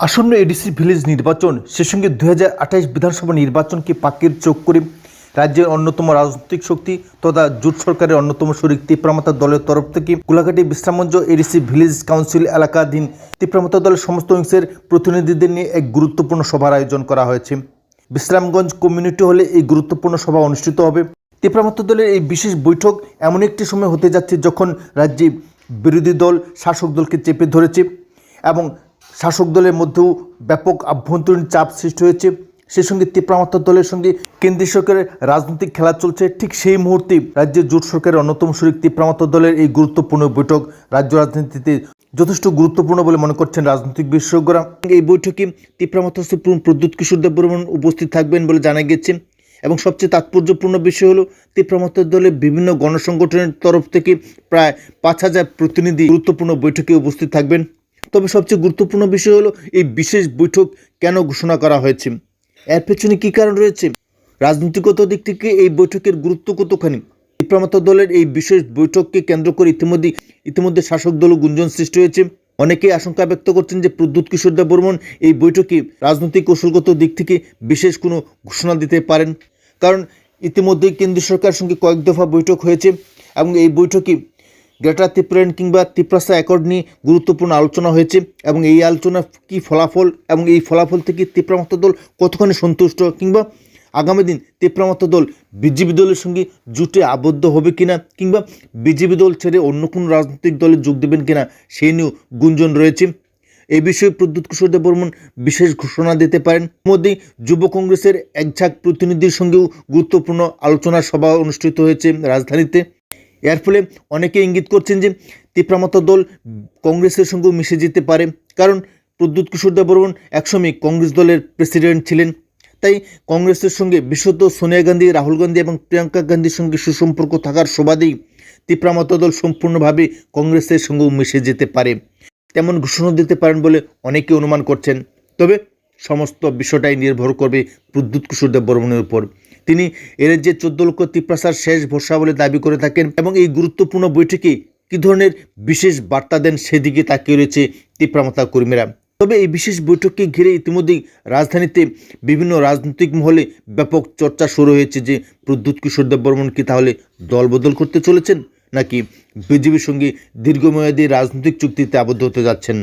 আসন্ন ADC village নির্বাচন, সে সঙ্গে দু বিধানসভা নির্বাচনকে পাকের চোখ করে রাজ্যের অন্যতম রাজনৈতিক শক্তি তথা জোট সরকারের অন্যতম শরিক তিপ্রামাতা দলের তরফ থেকে কুলাঘাটি বিশ্রামঞ্চ এডিসি ভিলেজ কাউন্সিল এলাকাধীন তিপ্রামাতা দলের সমস্ত অংশের প্রতিনিধিদের নিয়ে এক গুরুত্বপূর্ণ সভার আয়োজন করা হয়েছে। বিশ্রামগঞ্জ কমিউনিটি হলে এই গুরুত্বপূর্ণ সভা অনুষ্ঠিত হবে। তিপ্রামাতা দলের এই বিশেষ বৈঠক এমন একটি সময় হতে যাচ্ছে যখন রাজ্যে বিরোধী দল শাসক দলকে চেপে ধরেছে এবং শাসক দলের মধ্যেও ব্যাপক আভ্যন্তরীণ চাপ সৃষ্টি হয়েছে। সেই সঙ্গে তীব্রামাত্রা দলের সঙ্গে কেন্দ্রীয় সরকারের রাজনৈতিক খেলা চলছে। ঠিক সেই মুহূর্তে রাজ্যের জোট সরকারের অন্যতম শরিক তীব্রামাত্রা দলের এই গুরুত্বপূর্ণ বৈঠক রাজ্য রাজনীতিতে যথেষ্ট গুরুত্বপূর্ণ বলে মনে করছেন রাজনৈতিক বিশেষজ্ঞরা। এই বৈঠকে তীব্রামাত্রা সুপ্রিম প্রদ্যুৎ কিশোর দেববর্মন উপস্থিত থাকবেন বলে জানা গেছে। এবং সবচেয়ে তাৎপর্যপূর্ণ বিষয় হলো তীব্রামাত্রা দলের বিভিন্ন গণসংগঠনের তরফ থেকে প্রায় পাঁচ হাজার প্রতিনিধি গুরুত্বপূর্ণ বৈঠকে উপস্থিত থাকবেন। তবে সবচেয়ে গুরুত্বপূর্ণ বিষয় হলো এই বিশেষ বৈঠক কেন ঘোষণা করা হয়েছে। এর পেছনে কী কারণ রয়েছে? রাজনীতিগত দিক থেকে এই বৈঠকের গুরুত্ব কতখানি? বিপ্রমাতা দলের এই বিশেষ বৈঠককে কেন্দ্র করে ইতিমধ্যে ইতিমধ্যে শাসক দল গুঞ্জন সৃষ্টি হয়েছে। অনেকেই আশঙ্কা ব্যক্ত করছেন যে প্রদ্যুৎ কিশোর দেব বর্মন এই বৈঠকে রাজনৈতিক কৌশলগত দিক থেকে বিশেষ কোনো ঘোষণা দিতে পারেন। কারণ ইতিমধ্যেই কেন্দ্রীয় সরকারের সঙ্গে কয়েক দফা বৈঠক হয়েছে এবং এই বৈঠকে গ্রেটার ত্রিপুরান কিংবা ত্রিপ্রাসা অ্যাকর্ড নিয়ে গুরুত্বপূর্ণ আলোচনা হয়েছে এবং এই আলোচনা কী ফলাফল এবং এই ফলাফল থেকে তীব্রামত দল কতখানি সন্তুষ্ট কিংবা আগামী দিন তীব্রামত দল বিজেপি দলের সঙ্গে জুটে আবদ্ধ হবে কিনা কিংবা বিজেপি দল ছেড়ে অন্য কোনো রাজনৈতিক দলে যোগ দেবেন কিনা সেই নিয়েও গুঞ্জন রয়েছে। এ বিষয়ে প্রদ্যুৎ কিশোর দেব বর্মন বিশেষ ঘোষণা দিতে পারেন। মধ্যেই যুব কংগ্রেসের এক ঝাঁক প্রতিনিধির সঙ্গেও গুরুত্বপূর্ণ আলোচনা সভা অনুষ্ঠিত হয়েছে রাজধানীতে। এর ফলে অনেকে ইঙ্গিত করছেন যে তিপ্রামত দল কংগ্রেসের সঙ্গেও মিশে যেতে পারে। কারণ প্রদ্যুৎ কিশোর দেব বর্মন একসময় কংগ্রেস দলের প্রেসিডেন্ট ছিলেন। তাই কংগ্রেসের সঙ্গে বিশেষত সোনিয়া গান্ধী, রাহুল গান্ধী এবং প্রিয়াঙ্কা গান্ধীর সঙ্গে সুসম্পর্ক থাকার সুবাদেই তিপ্রামত দল সম্পূর্ণভাবে কংগ্রেসের সঙ্গেও মিশে যেতে পারে। তেমন ঘোষণা দিতে পারেন বলে অনেকে অনুমান করছেন। তবে সমস্ত বিষয়টাই নির্ভর করবে প্রদ্যুৎ কিশোর দেব বর্মনের উপর। তিনি এর যে চোদ্দ লক্ষ তিপ্রাসার শেষ ভরসা বলে দাবি করে থাকেন এবং এই গুরুত্বপূর্ণ বৈঠকে কী ধরনের বিশেষ বার্তা দেন সেদিকে তাকিয়ে রয়েছে তিপ্রামাতা কর্মীরা। তবে এই বিশেষ বৈঠককে ঘিরে ইতিমধ্যেই রাজধানীতে বিভিন্ন রাজনৈতিক মহলে ব্যাপক চর্চা শুরু হয়েছে যে প্রদ্যুৎ কিশোর দেব বর্মন কি তাহলে দলবদল করতে চলেছেন নাকি বিজেপির সঙ্গে দীর্ঘমেয়াদী রাজনৈতিক চুক্তিতে আবদ্ধ হতে যাচ্ছেন?